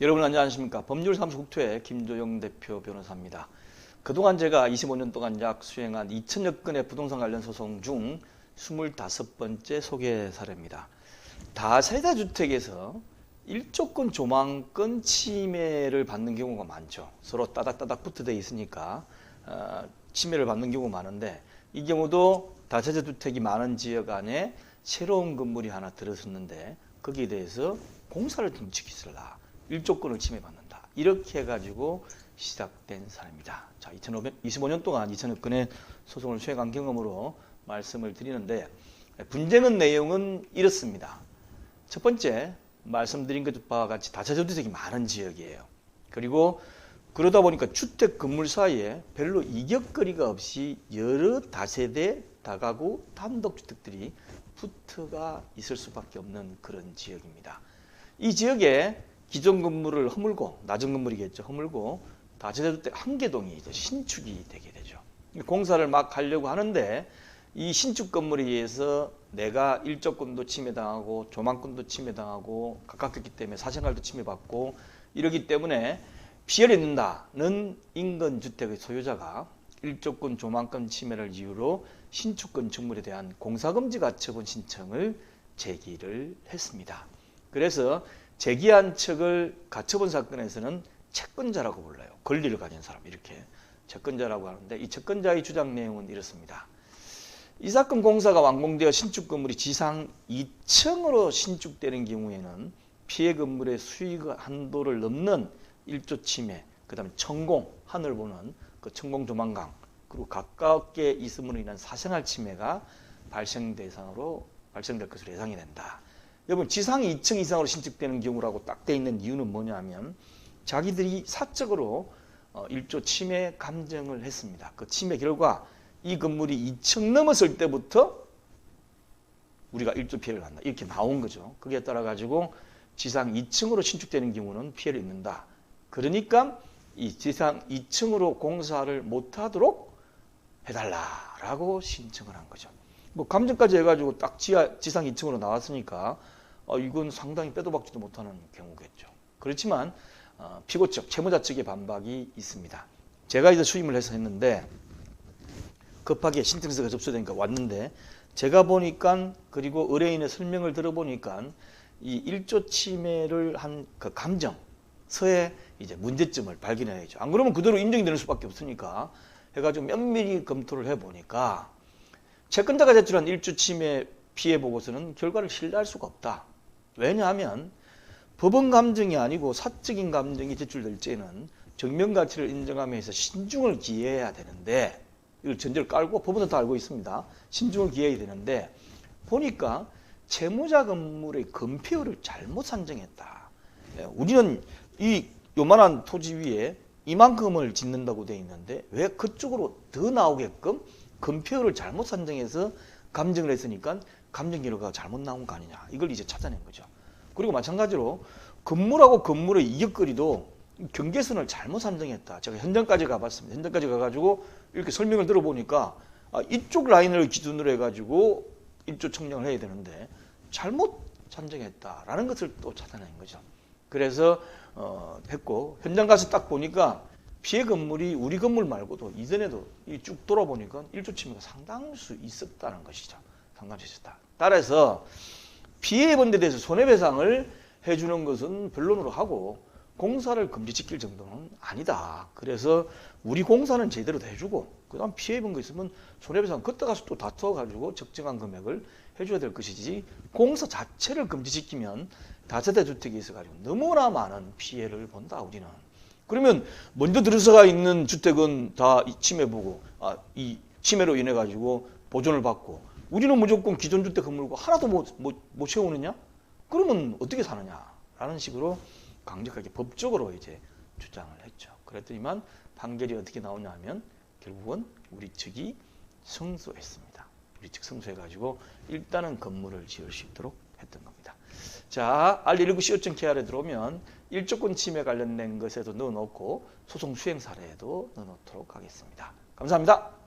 여러분 안녕하십니까 법률 사무소 국토의 김조영 대표 변호사입니다. 그동안 제가 25년 동안 약 수행한 2천여 건의 부동산 관련 소송 중 25번째 소개 사례입니다. 다세대 주택에서 일조권 조망권 침해를 받는 경우가 많죠. 서로 따닥따닥 붙어져 있으니까 어, 침해를 받는 경우가 많은데 이 경우도 다세대 주택이 많은 지역 안에 새로운 건물이 하나 들어섰는데 거기에 대해서 공사를 좀 지키슬라 일조권을 침해받는다 이렇게 해가지고 시작된 사례입니다. 자, 2025년 동안 2천여 건의 소송을 수행한 경험으로 말씀을 드리는데 분쟁은 내용은 이렇습니다. 첫 번째 말씀드린 것과 같이 주택이 많은 지역이에요. 그리고 그러다 보니까 주택 건물 사이에 별로 이격거리가 없이 여러 다세대 다가구 단독주택들이 붙어가 있을 수밖에 없는 그런 지역입니다. 이 지역에 기존 건물을 허물고 낮은 건물이겠죠. 허물고 다세대 주택 한 개동이 이제 신축이 되게 되죠. 공사를 막 하려고 하는데 이 신축 건물에 의해서 내가 일조권도 침해당하고 조망권도 침해당하고 가깝기 때문에 사생활도 침해받고 이러기 때문에 피해를 입는다는 인근 주택의 소유자가 일조권 조망권 침해를 이유로 신축권 건물에 대한 공사금지 가처분 신청을 제기를 했습니다. 그래서 제기한 척을 가처분 사건에서는 채권자라고 불러요. 권리를 가진 사람 이렇게 채권자라고 하는데 이 채권자의 주장 내용은 이렇습니다. 이 사건 공사가 완공되어 신축 건물이 지상 2층으로 신축되는 경우에는 피해 건물의 수익 한도를 넘는 일조 침해, 그 다음에 천공 하늘 보는 그 천공 조망강 그리고 가깝게 있음으로 인한 사생활 침해가 발생 대상으로 발생될 것으로 예상이 된다. 여러분 지상 2층 이상으로 신축되는 경우라고 딱 돼 있는 이유는 뭐냐면 자기들이 사적으로 어, 일조 침해 감정을 했습니다. 그 침해 결과 이 건물이 2층 넘었을 때부터 우리가 일조 피해를 한다. 이렇게 나온 거죠. 거기에 따라 가지고 지상 2층으로 신축되는 경우는 피해를 입는다. 그러니까 이 지상 2층으로 공사를 못하도록 해달라라고 신청을 한 거죠. 뭐 감정까지 해가지고 딱 지하 지상 2층으로 나왔으니까 어, 이건 상당히 빼도 박지도 못하는 경우겠죠. 그렇지만 어, 피고 측, 채무자 측의 반박이 있습니다. 제가 이제 수임을 해서 했는데 급하게 신청서가 접수되니까 왔는데 제가 보니까 그리고 의뢰인의 설명을 들어보니까 이 일조 침해를 한 그 감정 서의 이제 문제점을 발견해야죠. 안 그러면 그대로 인정되는 수밖에 없으니까 해가지고 면밀히 검토를 해보니까 채권자가 제출한 일주 침해 피해 보고서는 결과를 신뢰할 수가 없다. 왜냐하면 법원 감정이 아니고 사적인 감정이 제출될 때는 정면 가치를 인정하면서 신중을 기해야 되는데 이걸 전제를 깔고 법원은 다 알고 있습니다. 신중을 기해야 되는데 보니까 채무자 건물의 건폐율을 잘못 산정했다. 예, 우리는 이 요만한 토지 위에 이만큼을 짓는다고 돼 있는데 왜 그쪽으로 더 나오게끔 건폐율을 잘못 산정해서 감정을 했으니까 감정 결과가 잘못 나온 거 아니냐 이걸 이제 찾아낸 거죠. 그리고 마찬가지로 건물하고 건물의 이격거리도 경계선을 잘못 산정했다. 제가 현장까지 가봤습니다. 현장까지 가가지고 이렇게 설명을 들어보니까 아, 이쪽 라인을 기준으로 해가지고 일조 청량을 해야 되는데 잘못 산정했다라는 것을 또 찾아낸 거죠. 그래서 어, 했고 현장 가서 딱 보니까 피해 건물이 우리 건물 말고도 이전에도 쭉 돌아보니까 일조 침해가 상당할 수 있었다는 것이죠. 상당할 수 있었다. 따라서 피해 입은 데 대해서 손해배상을 해주는 것은 변론으로 하고 공사를 금지시킬 정도는 아니다. 그래서 우리 공사는 제대로 해주고 그다음 피해 입은 거 있으면 손해배상 그때 가서 또 다투어가지고 적정한 금액을 해줘야 될 것이지 공사 자체를 금지시키면 다세대 주택이 있어가지고 너무나 많은 피해를 본다 우리는. 그러면 먼저 들어서가 있는 주택은 다 침해 보고 아, 이 침해로 인해 가지고 보존을 받고 우리는 무조건 기존 주택 건물고 하나도 못, 못, 못 채우느냐? 그러면 어떻게 사느냐 라는 식으로 강력하게 법적으로 이제 주장을 했죠. 그랬더니만 판결이 어떻게 나오냐 하면 결국은 우리 측이 승소했습니다. 우리 측 승소해가지고 일단은 건물을 지을 수 있도록 했던 겁니다. 자, R119 시효증 KR에 들어오면 일조권 침해 관련된 것에도 넣어놓고 소송 수행 사례에도 넣어놓도록 하겠습니다. 감사합니다.